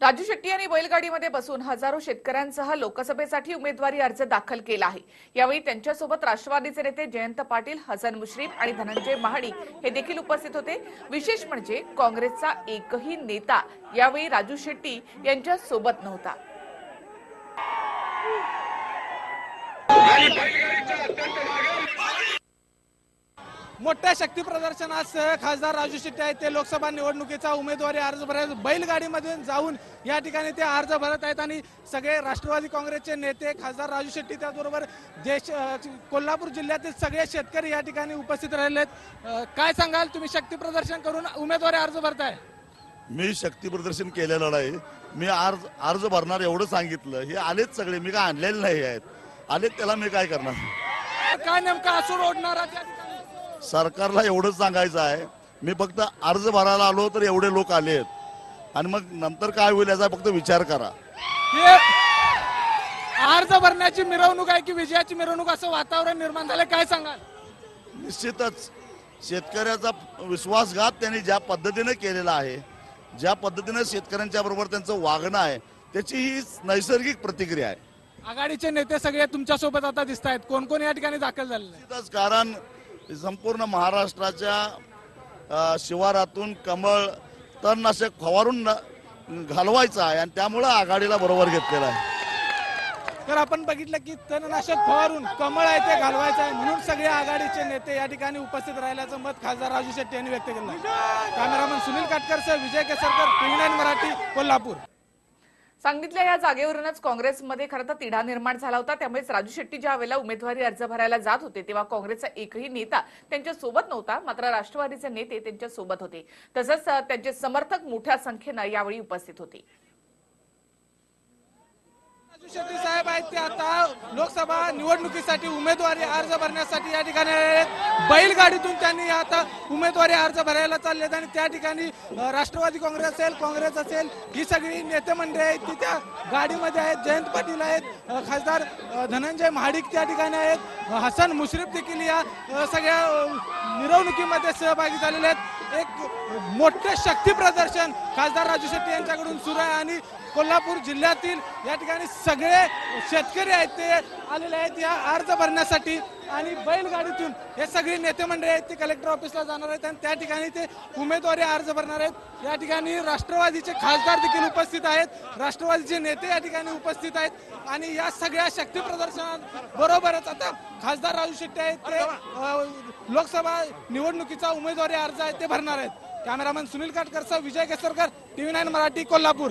राजू शेट्टी यांनी बैलगाडीमध्ये बसून हजारो शेतकऱ्यांसह लोकसभेसाठी उमेदवारी अर्ज दाखल केला आहे. यावेळी त्यांच्यासोबत राष्ट्रवादीचे नेते जयंत पाटील हसन मुश्रीफ आणि धनंजय महाडिक हे देखील उपस्थित होते. विशेष म्हणजे काँग्रेसचा एकही नेता यावेळी राजू शेट्टी यांच्या सोबत नव्हता. मोठ्या शक्ती प्रदर्शनासह खासदार राजू शेट्टी आहेत. ते लोकसभा निवडणुकीचा उमेदवारी अर्ज भरत बैलगाडीमधून जाऊन या ठिकाणी ते अर्ज भरत आहेत आणि सगळे राष्ट्रवादी काँग्रेसचे नेते खासदार राजू शेट्टी त्याचबरोबर देश कोल्हापूर जिल्ह्यातील सगळे शेतकरी या ठिकाणी उपस्थित राहिले आहेत काय सांगाल? तुम्ही शक्ती प्रदर्शन करून उमेदवारी अर्ज भरताय. मी शक्ती प्रदर्शन केलेलं नाही. मी अर्ज अर्ज भरणार एवढं सांगितलं. हे आलेच सगळे. मी काय आणलेले नाही आहेत. आलेत त्याला मी काय करणार? काय नेमका असूर ओढणार? सरकारला एवढंच सांगायचं आहे. मी फक्त अर्ज भरायला आलो तर एवढे लोक आले आहेत. आणि मग नंतर काय होईल याचा फक्त विचार करा. अर्ज भरण्याची मिरवणूक आहे की विजयाची मिरवणूक असं वातावरण निर्माण झालं काय सांगाल? निश्चितच. शेतकऱ्याचा विश्वासघात त्यांनी ज्या पद्धतीने केलेला आहे ज्या पद्धतीने शेतकऱ्यांच्या बरोबर त्यांचं वागणं आहे त्याची ही नैसर्गिक प्रतिक्रिया आहे. आघाडीचे नेते सगळे तुमच्यासोबत आता दिसत आहेत कोण कोण या ठिकाणी दाखल? निश्चितच कारण संपूर्ण महाराष्ट्राच्या शिवारातून कमळ तणनाशक फवारून घालवायचा घालवायचं आहे आणि त्यामुळं आघाडीला बरोबर घेतलेलं आहे. तर आपण बघितलं की तणनाशक फवारून कमळ आहे ते घालवायचं आहे म्हणून सगळे आघाडीचे नेते या ठिकाणी उपस्थित राहिल्याचं मत खासदार राजू शेट्टी यांनी व्यक्त केलं cameraman Sunil Katkar Vijay Kesarkar TV nine Marathi Kolhapur. सांगितल्या या जागेवरूनच काँग्रेसमध्ये खरं तर तिढा निर्माण झाला होता. त्यामुळेच राजू शेट्टी ज्या वेळेला उमेदवारी अर्ज भरायला जात होते तेव्हा काँग्रेसचा एकही नेता त्यांच्यासोबत नव्हता मात्र राष्ट्रवादीचे नेते त्यांच्यासोबत होते. तसंच त्यांचे समर्थक मोठ्या संख्येनं यावेळी उपस्थित होते. राजू शेट्टी साहेब आहेत ते आता लोकसभा निवडणुकीसाठी उमेदवारी अर्ज भरण्यासाठी या ठिकाणी बैलगाडीतून त्यांनी आता उमेदवारी अर्ज भरायला चालले आहेत आणि त्या ठिकाणी राष्ट्रवादी काँग्रेस असेल काँग्रेस असेल ही सगळी नेते मंडळी आहेत ती त्या गाडीमध्ये आहेत जयंत पाटील आहेत खासदार धनंजय महाडिक त्या ठिकाणी आहेत हसन मुश्रीफ देखील या सगळ्या मिरवणुकीमध्ये सहभागी झालेले आहेत. एक मोठे शक्ती प्रदर्शन खासदार राजू शेट्टी यांच्याकडून सुरू आहे आणि कोल्हापूर जिल्ह्यातील या ठिकाणी सगळे शेतकरी आहेत ते आलेले आहेत. या अर्ज भरण्यासाठी आणि बैलगाडीतून हे सगळे नेते मंडळी आहेत ते कलेक्टर ऑफिसला जाणार आहेत आणि त्या ठिकाणी ते उमेदवारी अर्ज भरणार आहेत. या ठिकाणी राष्ट्रवादीचे खासदार देखील उपस्थित आहेत. राष्ट्रवादीचे नेते या ठिकाणी उपस्थित आहेत. आणि या सगळ्या शक्ती प्रदर्शनात बरोबरच आता खासदार राजू शेट्टी आहेत ते लोकसभा निवडणुकीचा उमेदवारी अर्ज आहे ते भरणार आहेत. कॅमेरामॅन सुनील काटकरचा विजय केसरकर टीव्ही नाईन मराठी कोल्हापूर.